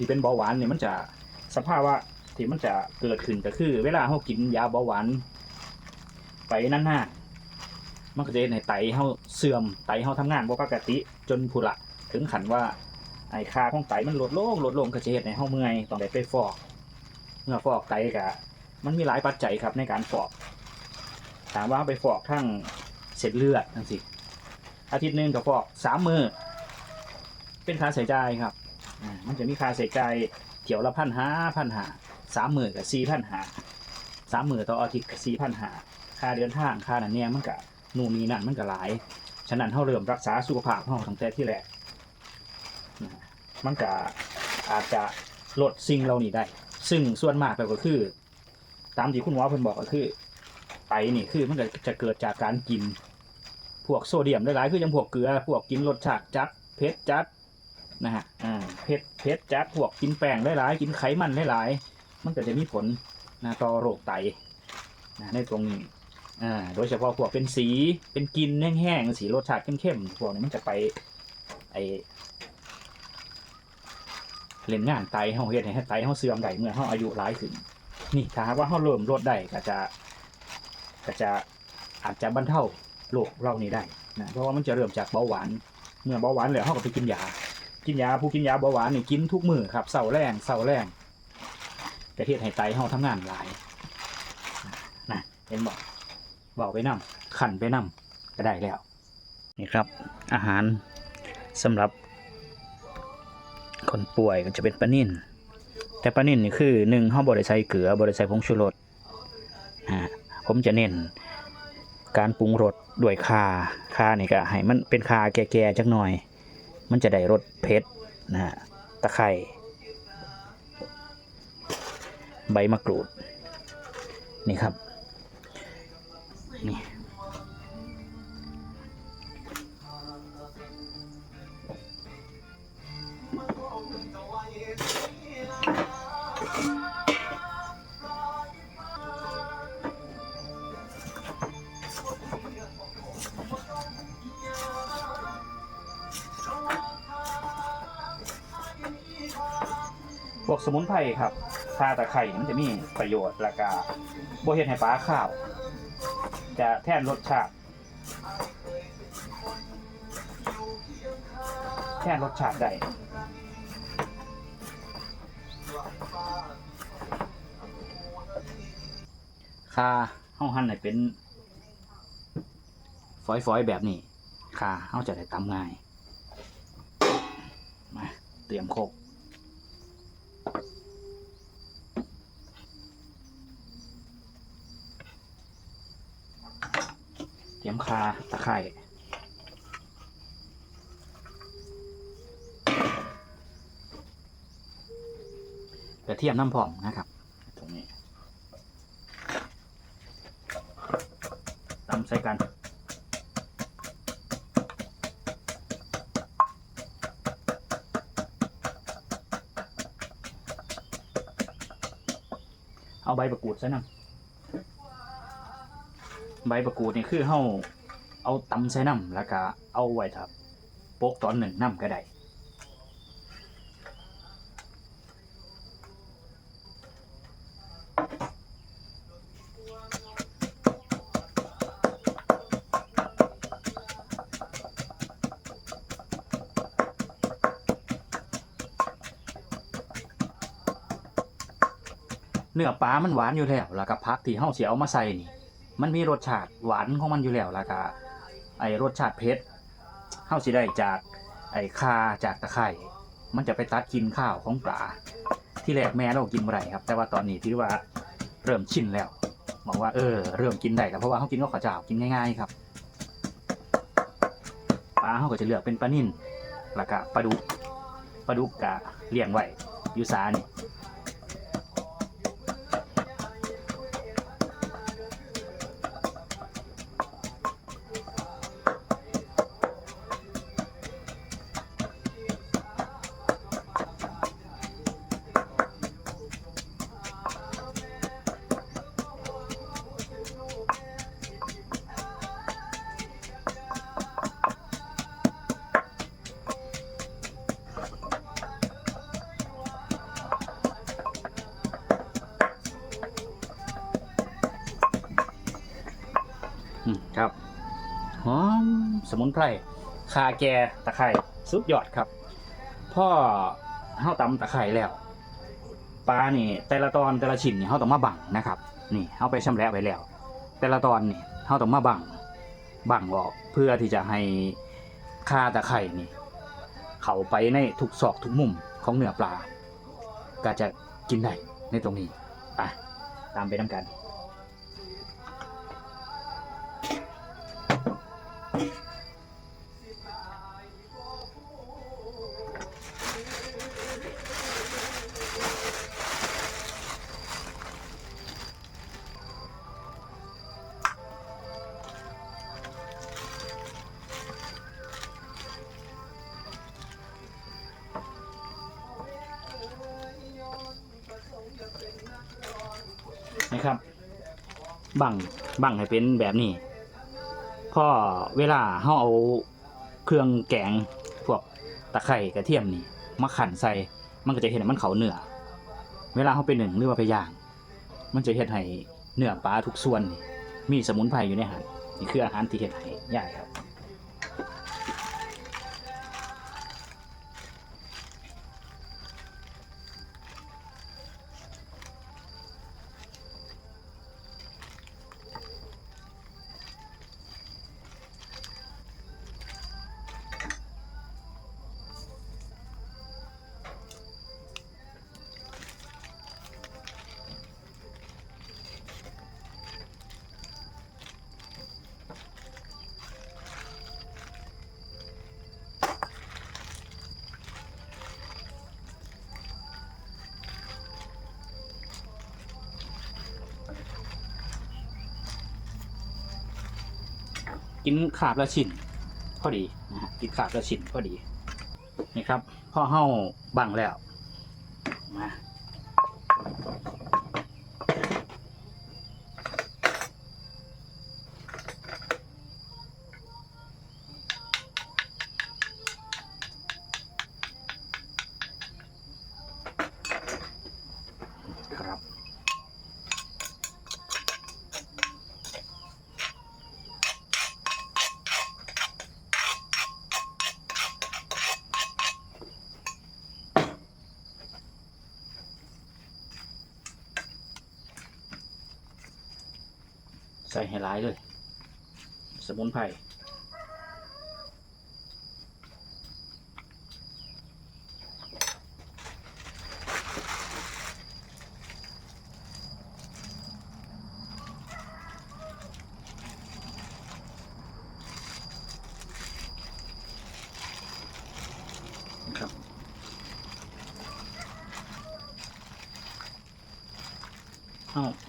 ที่เป็นเบาหวานเนี่ยมันจะสภาพว่าที่มันจะเกิดขึ้นก็คือ เวลาเรากินยาเบาหวานไปนั่นหน้ามันก็จะเฮ็ดให้ไตเฮาเสื่อมไตเฮาทำงานบ่ปกติจนพุละถึงขันว่าไอ้ค่าของไตมันลดลงลดลงก็จะเฮ็ดให้เฮาเมื่อยต้องได้ไปฟอกเมื่อฟอกไตก็มันมีหลายปัจจัยครับในการฟอก ถามว่าไปฟอกทั้งเส้นเลือดทั้งสิอาทิตย์หนึ่งก็ฟอกสามมือเป็นค่าใช้จ่ายครับ อ่ามันจะมีค่าใช้จ่ายเที่ยวละพันห้าพันห้าสามหมือกับสี่พันห้าสามหมือต่ออาทิตย์กับสี่พันห้าค่าเดินทางค่านั่นเนี่ยมันก็นู่นนี่นั่นมันก็หลาย ฉะนั้นเราเริ่มรักษาสุขภาพเราตั้งแต่ที่แรกนะมันก็อาจจะลดสิ่งเหล่านี้ได้ ซึ่งส่วนมากแล้วก็คือ ตามที่คุณหมอเพิ่นบอกก็คือไตนี่คือมันก็จะเกิดจากการกิน พวกโซเดียมหลายๆคือยังพวกเกลือ พวกกินรสชาติจัดเผ็ดจัด นะฮะอ่าเผ็ดเผ็ดจัดพวกกินแป้งหลายๆกินไขมันหลายๆมันก็จะมีผลนะต่อโรคไตนะในตรงนี้อ่าโดยเฉพาะพวกเป็นสีเป็นกลินแห้งๆสีรสชาติเข้มๆพวกนี้มันจะไปไอเล่นงานไตเฮาเฮ็ดให้ไตเฮาเสื่อมได้เมื่อเฮาอายุหลายขึ้น นี่ถ้าหากว่าเขาเริ่มลดได้ก็จะก็จะอาจจะบรรเทาโรคเหล่านี้ได้นะเพราะว่ามันจะเริ่มจากเบาหวาน เมื่อเบาหวานแล้วเขาก็ไปกินยา กินยาผู้กินยาเบาหวานนี่กินทุกมื้อครับเสาแรงเสาแรงกระเทียดให้ไตเฮาทำงานหลายนะเห็นบอกบอกไปนํขันไปนํก็ได้แล้ว นี่ครับ อาหารสำหรับ คนป่วยก็จะเป็นปลานิ่นแต่ปลานิ่นนี่คือหนึ่งห้าบริใส่เกลือบริใส่ผงชูรสอ่าผมจะเน้นการปรุงรสด้วยคาคานี่ก็ให้มันเป็นคาแก่ๆจักหน่อย มันจะได้รสเผ็ดนะฮะตะไคร้ใบมะกรูด นี่ครับ นี่ พวกสมุนไพรครับชาตะไคร่มันจะมีประโยชน์และกาโบเฮ็ดให้ปลาข้าว จะแทนรสชาติ แทนรสชาติได้คาเฮาหั่นให้เป็น ฝอยๆ แบบนี้คาเฮาจะได้ตำง่าย มา เตรียมโคก ตรียมคาตะไคร่กระเทียมน้ำผอมนะครับ ตรงนี้ตำใส่กันเอาใบประกูดใส่น้ำ ใบประกูดนี่คือเฮาเอาตำใส่น้ำแล้วก็เอาไว้ทับโปกตอนหนึ่งน้ำก็ได้เนื้อปลามันหวานอยู่แล้ว แล้วก็ผักที่เฮาสิเอามาใส่นี่ มันมีรสชาติหวานของมันอยู่แล้วแล้วก็ไอ้รสชาติเผ็ดเฮาสิได้จากไอ้คาจากตะไคร่มันจะไปตัดกินข้าวของปลาที่แรกแม่เรากินบ่ได้ครับ แต่ว่าตอนนี้ถือว่าเริ่มชินแล้วบอกว่าเออเริ่มกินได้แล้วเพราะว่าเฮากินก็ข้าวเจ้ากินง่ายๆครับปลาเฮาก็จะเลือกเป็นปลานิ่นแล้วก็ปลาดุกปลาดุกกะเลี้ยงไว้อยู่ซานี่ มุนไพรคาแกตะไคร้สุดยอดครับ พ่อเฮาตำตะไคร้แล้วปลานี่แต่ละตอนแต่ละชิ้นนี่เฮาต้องมาบังนะครับ นี่เฮาไปชำแหละไว้แล้ว แต่ละตอนนี่เฮาต้องมาบังบังออกเพื่อที่จะให้คาตะไคร่นี่ เข้าไปในทุกซอกทุกมุมของเนื้อปลา ก็จะกินได้ในตรงนี้ไปตามไปน้ำกัน บังบังให้เป็นแบบนี้พอเวลาเขาเอาเครื่องแกงพวกตะไคร่กระเทียมนี่มาขันใส่มันก็จะเห็นมันเขาเนื้อเวลาเขาไปหนึ่งหรือว่าไปย่าง มันจะเห็ดให้เนื้อปลาทุกส่วนนี่มีสมุนไพรอยู่ในอาหารนี่คืออาหารที่เห็ดให้ยากครับ กินขาบละชิ้นพอดีนะฮะกินขาบละชิ้นพอดีนี่ครับพ่อเฮาบังแล้ว ใส่ให้ร้ายเลย สมุนไพรครับเอ้า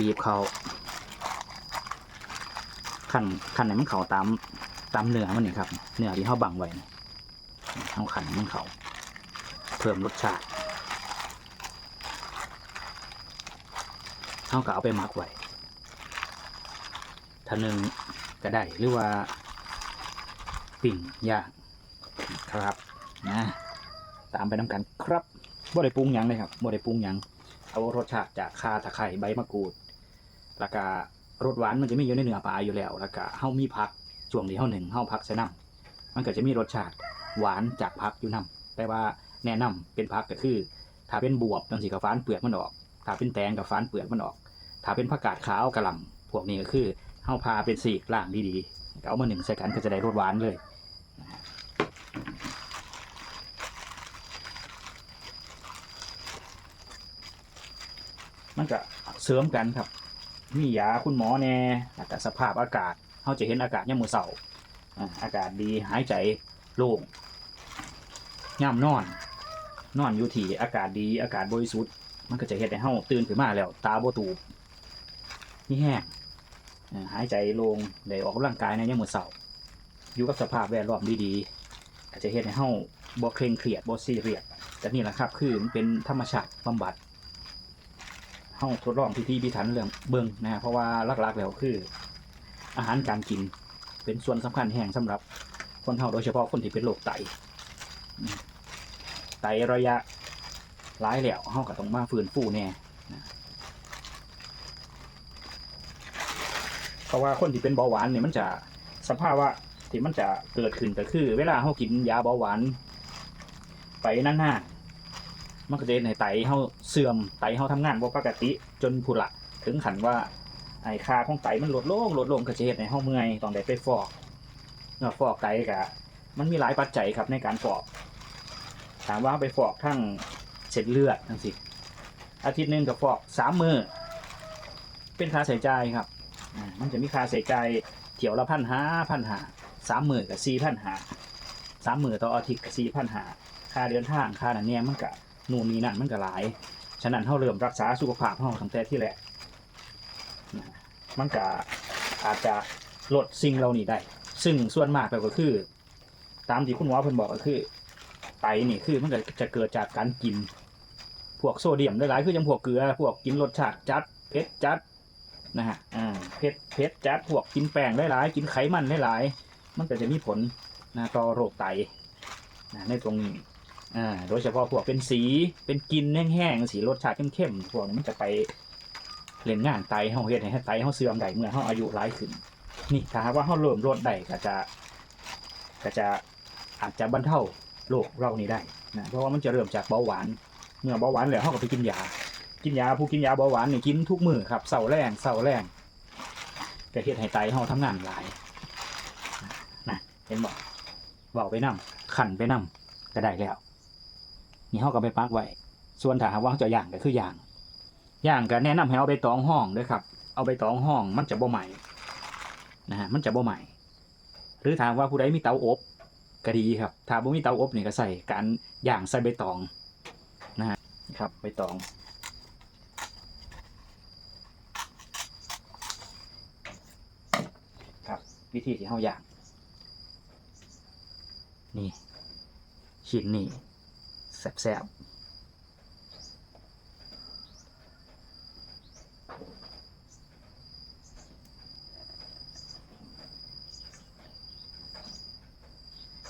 บีบเขาขันขันไหนมันเขาตามตามเนื้อมันนี่ครับเนื้อที่เขาบังไว้เอาขันมันเขาเพิ่มรสชาติเขาก็เอาไปหมักไว้ถ้านึงก็ได้หรือว่าปิ่งย่างครับนะตามไปน้ำกันครับบ่ได้ปรุงยังเลยครับบ่ได้ปรุงยังเอารสชาติจากข่าตะไคร้ใบมะกรูด แล้วก็รสหวานมันจะมีอยู่ในเนื้อปลาอยู่แล้ว แล้วก็เฮามีผักช่วงที่เฮาหนึ่งเฮาผักใส่น้ำมันก็จะมีรสชาติหวานจากผักอยู่น้ำแต่ว่าแนะนำเป็นผักก็คือ ถ้าเป็นบวบจังสีกับฟานเปลือกมันออก ถ้าเป็นแตงกับฟานเปลือกมันออก ถ้าเป็นผักกาดขาวกระหล่ำพวกนี้ก็คือเฮาพาเป็นสีกล่างดีๆเอามาหนึ่งใส่กันก็จะได้รสหวานเลยมันก็เสริมกันครับ มียาคุณหมอแน่แล้วก็สภาพอากาศเขาจะเห็นอากาศย่ามมือเสาอาอากาศดีหายใจโล่งย่ามนอน นอนอยู่ที่อากาศดีอากาศบริสุทธิ์มันก็จะเห็นให้เฮาตื่นขึ้นมาแล้ว ตาบ่ตูบนี่แห้งหายใจโล่งได้ออกกำลังกายในย่ามมือเสาอยู่กับสภาพแวดล้อมดีๆก็จะเห็นให้เฮาบ่เคร่งเครียดบ่ซีเรียสแต่นี่แหละครับ คือมันเป็นธรรมชาติบำบัด เฮาทดลองพิธีพิถันเรื่องเบิ่งนะเพราะว่าหลักๆแล้วคือ อาหารการกิน เป็นส่วนสำคัญแห่งสำหรับคนเฮาโดยเฉพาะคนที่เป็นโรคไตไตระยะร้ายแล้วเฮาก็ต้องมาฟื้นฟูแน่นะเพราะว่าคนที่เป็นเบาหวานเนี่ยมันจะสภาวะที่มันจะเกิดขึ้นก็คือ เวลาเขากินยาเบาหวาน ไปนานๆ มันก็จะเฮ็ดให้ไตเขาเสื่อมไตเขาทำงานบ่ปกติจนผุละถึงขันว่าไอ้ค่าของไตมันลดลงลดลงก็จะเฮ็ดให้เฮาเมื่อยต้องได้ไปฟอกเมื่อฟอกไตก็มันมีหลายปัจจัยครับในการฟอก ถามว่าไปฟอกทั้งเส้นเลือดทั้งสิอาทิตย์หนึงก็ฟอกสามมือเป็นค่าใช้จ่ายครับอ่ามันจะมีค่าใช้จ่ายเที่ยวละพันห้าพันห้าสามมือกับสี่พันห้าสามมือต่ออาทิตย์กับสี่พันห้าค่าเดินทางค่านั่นเนี่ยมันก็ นู่นนี่นั่นมันก็หลาย ฉะนั้นเราเริ่มรักษาสุขภาพเราตั้งแต่ที่แรกนะมันก็อาจจะลดสิ่งเหล่านี้ได้ ซึ่งส่วนมากแล้วก็คือ ตามที่คุณหมอเพิ่นบอกก็คือไตนี่คือมันก็จะเกิดจากการกิน พวกโซเดียมหลายๆคือจังพวกเกลือ พวกกินรสชาติจัดเผ็ดจัดนะฮะอ่าเผ็ดเผ็ดจัดพวกกินแป้งหลายๆกินไขมันหลายๆมันก็จะมีผลนะต่อโรคไตนะในตรงนี้ อ่าโดยเฉพาะพวกเป็นสีเป็นกลินแห้งๆสีรสชาติเข้มๆพวกนี้มันจะไปเล่นงานไตเฮาเฮ็ดให้ไตเฮาเสื่อมได้เมื่อเฮาอายุหลายขึ้น นี่ถ้าหากว่าเฮาเริ่มลดได้ก็จะก็จะอาจจะบรรเทาโรคเรานี้ได้นะเพราะว่ามันจะเริ่มจากเบาหวาน เมื่อเบาหวานแล้วเขาก็ไปกินยา กินยาผู้กินยาเบาหวานนี่กินทุกมื้อครับเสาแรงเสาแรงก็เฮ็ดให้ไตเฮาทำงานหลายนะเห็นบ่เบาไปนํขันไปนํก็ได้แล้ว นี่เฮาก็ไปปักไว้ ส่วนถ้าหากว่าเราจะย่างก็คือย่างย่างก็แนะนำให้เอาไปตองห้องเด้วยครับ เอาไปตองห้องมันจะบ่ใหม่นะฮะมันจะบ่ใหม่ หรือถามว่าผู้ใดมีเตาอบก็ดีครับ ถ้าบ่มีเตาอบนี่ก็ใส่การย่างใส่ใบตองนะฮะครับใบตองครับวิธีที่เฮาย่าง นี่ชิ้นนี่ แซ่บๆ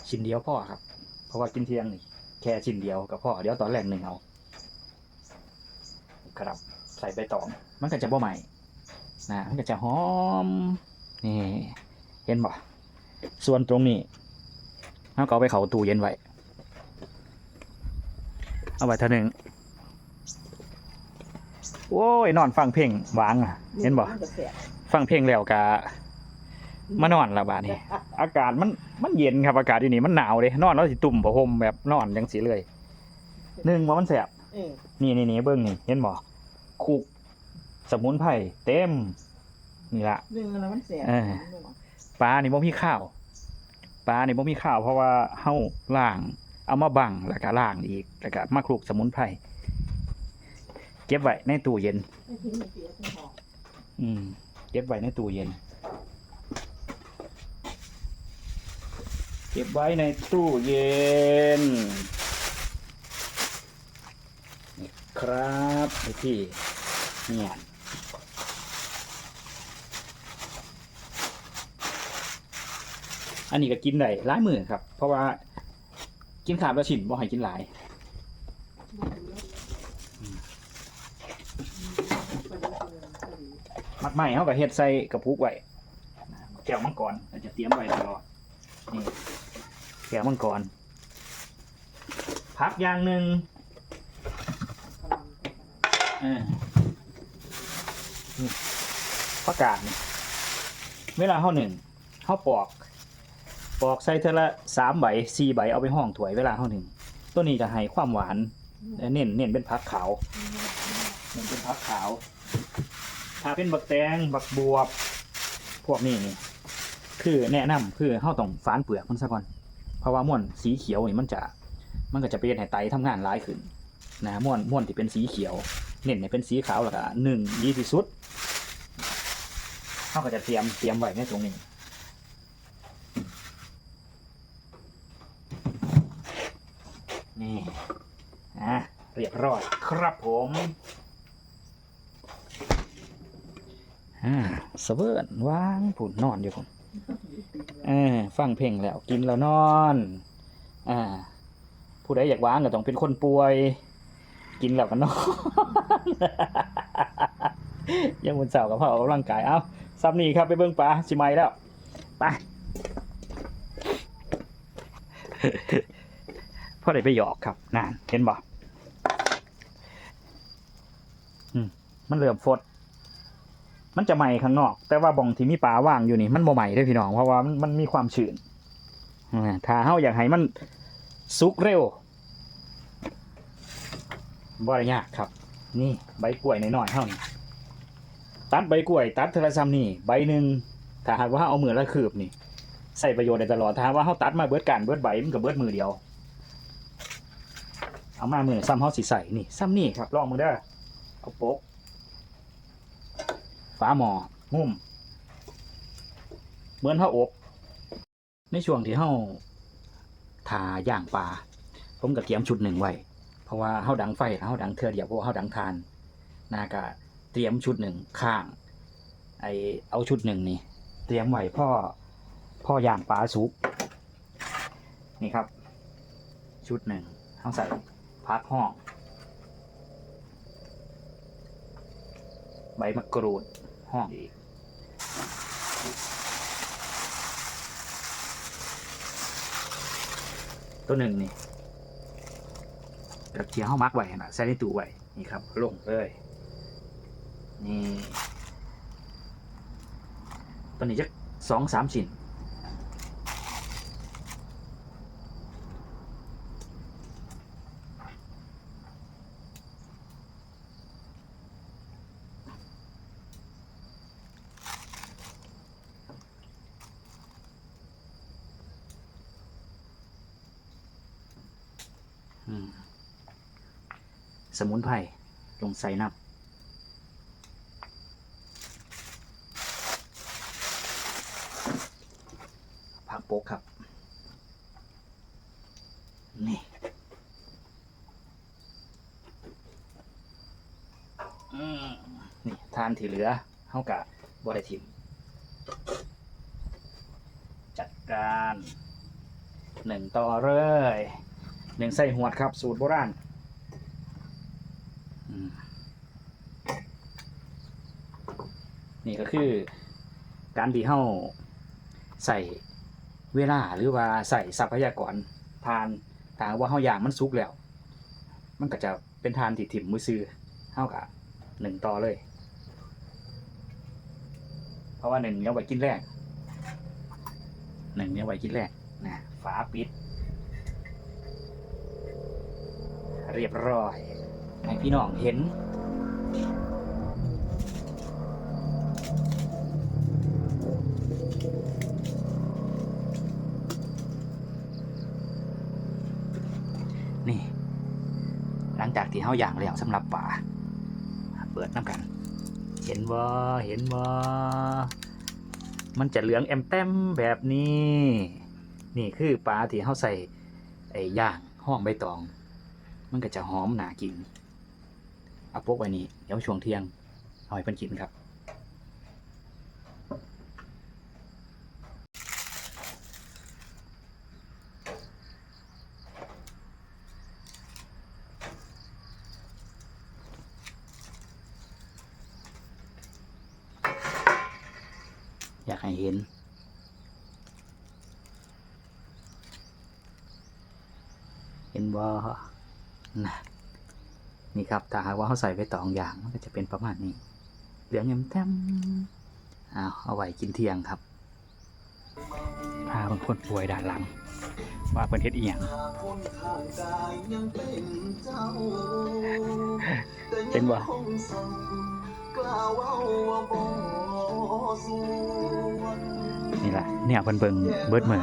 ชิ้นเดียวพ่อครับ เพราะว่ากินเที่ยงนี่แค่ชิ้นเดียวก็พอเดี๋ยวตอนแรกหนึ่งเอา ครับ ใส่ใบตอง มันก็จะบ่ใหม่นะมันก็จะหอม นี่ เห็นบ่ส่วนตรงนี้เราก็เอาไปเขาตู้เย็นไว้ เอาไว้เท่านึงโอ้ยนอนฟังเพลงวางอะ เห็นบ่มัก็แสบฟังเพลงแล้วกะมานอนและบาดนี้อากาศมันมันเย็นครับอากาศที่นี่มันหนาวเลยนอนแล้วสิตุ่มผ้าห่มแบบนอนจังสีเลยหนึ่งว่ามันแสบเออนี่นี่นี่เบิ้งนี่เห็นบ่คุกสมุนไพรเต็มนี่ละเรื่องอะไรมันแสบเออปลานี่บ่มีข้าวปลานี่บ่มีข้าวเพราะว่าเฮาล้าง เอามาบังแล้วก็ล้างอีกแล้วก็มาคลุกสมุนไพรเก็บไว้ในตู้เย็นเสียทั้งหอมอืมเก็บไว้ในตู้เย็น เก็บไว้ในตู้เย็นนี่ครับไอ้ที่เนี่ยอันนี้ก็กินได้หลายมือครับ เพราะว่า กินขาบแล้วฉินบ่ให้กินหลายมักไหม้เขาก็เฮ็ดใส่กระปุกไว้แก้วมังกรเราจะเตรียมไว้ตลอดนี่แก้วมังกรพักอย่างหนึ่งเออนี่ประกาศนี่เวลาเขาหนึ่งเขาปอก ปอกใส่เทละสามใบสี่ใบเอาไปห้องถวยเวลาเขาหนึ่งตัวนี้จะให้ความหวานเน้นเน้นเป็นพักขาวเน้นเป็นพักขาว ถ้าเป็นบักแตงบักบวบ พวกนี้นี่คือแนะนำคือเฮาต้องฝานเปลือกมันซะก่อนเพราะว่าม่วนสีเขียวนี่มันจะมันก็จะเป็นให้ไตทำงานร้ายขึ้นนะม่วนม่วนที่เป็นสีเขียว เน้นให้เป็นสีขาวแล้วก็หนึ่งดีที่สุดเฮาก็จะเตรียมเตรียมไว้ในตรงนี้ นี่อะเรียบร้อยครับผมอ่าเสเวิร์นวางผุนนอนอยู่ผมเออฟังเพลงแล้วกินแล้วนอน อ่า ผู้ใดอยากวางก็ต้องเป็นคนป่วย กินแล้วก็นอนยังบนเสาร์กับพ่อออกกำลังกายเอ้าซ้ำนี่ครับไปเบิ่งปลาสิไหมแล้ว ไป พ่อได้ไปหยอกครับนานเห็นบ่อืมมันเริ่มฟด มันจะใหม่ข้างนอก แต่ว่าบ่องที่มีปลาว่างอยู่นี่มันบ่ใหม่เด้พี่น้องเพราะว่ามันมันมีความชื้นอ่าถ้าเฮาอยากให้มันสุกเร็วบ่ได้ยากครับ นี่ใบกล้วยน้อยๆเท่านี้ตัดใบกล้วย ตัดเทอละซ้ำนี่ ใบหนึ่งถ้าหากว่าเอามือละคืบนี่ ใส่ประโยชน์ได้ตลอดถ้าว่าเขาตัดมาเบิดการเบิดใบมันก็เบิดมือเดียว เอามามือซ้ำเขาสิใสนี่ซ้ำนี่ครับลองมือเด้เอาโป๊กฝาหมองุ่มเหมือนเขาอบ ในช่วงที่เขาทาย่างปลาผมก็เตรียมชุดหนึ่งไว้ เพราะว่าเฮาดังไฟแล้วเฮาดังเทือเดียวเพราะว่าเฮาดังทานนากะเตรียมชุดหนึ่งข้าง ไอเอาชุดหนึ่งนี่ เตรียมไว้พ่อพ่อย่างปลาสุกนี่ครับ ชุดหนึ่งเฮาใส่ พักห้อง ใบมะกรูดห้องอีกตัวหนึ่งนี่แบบที่เฮามักไว้นะใส่ในตู้ไว้นี่ครับลงเลยนี่ตัวนี้จะสองสามชิ้นอืม สมุนไพรลงใส่น้ำผักโป๊กครับ นี่ นี่ ทานที่เหลือเท่ากับบริทิม จัดการหนึ่งต่อเลยหนึ่งใส่หวดครับ สูตรโบราณ อืมนี่ก็คือ การที่เฮาใส่เวลาหรือว่าใส่ทรัพยากรทานถ้าหากว่าเฮาย่างมันสุกแล้ว มันก็จะเป็นทานที่ถิ่มมือซื้อเท่ากับหนึ่งต่อเลย เพราะว่าหนึ่งเนี่ยไว้กินแรกหนึ่งเนี่ยไว้กินแรกนะฝาปิด เรียบร้อยให้พี่น้องเห็น นี่ หลังจากที่เฮาย่างแล้วสำหรับป่าเปิดน้ำกัน เห็นว่เห็นว่มันจะเหลืองแอมแต้มแบบนี้ นี่คือปลาที่เฮาใส่ไอ้ย่างห้องใบตอง มันก็จะหอมหนากิน เอาพวกไว้นี้เดี๋ยวช่วงเที่ยงเอาให้เพิ่นกินครับ อยากให้เห็น เห็นบ่นะนี่ครับ ถ้าหากว่าเขาใส่ไปตองอย่างมันก็จะเป็นประมาณนี้ เหลืองเงิมแต้มเอาเอาไว้กินเที่ยงครับพาบางคนป่วยด้านหลัง ว่าเพิ่นเฮ็ดอียงเป็นบ่ นี่แหละเนี่ยเพิ่นเบิ่งเบิดมือ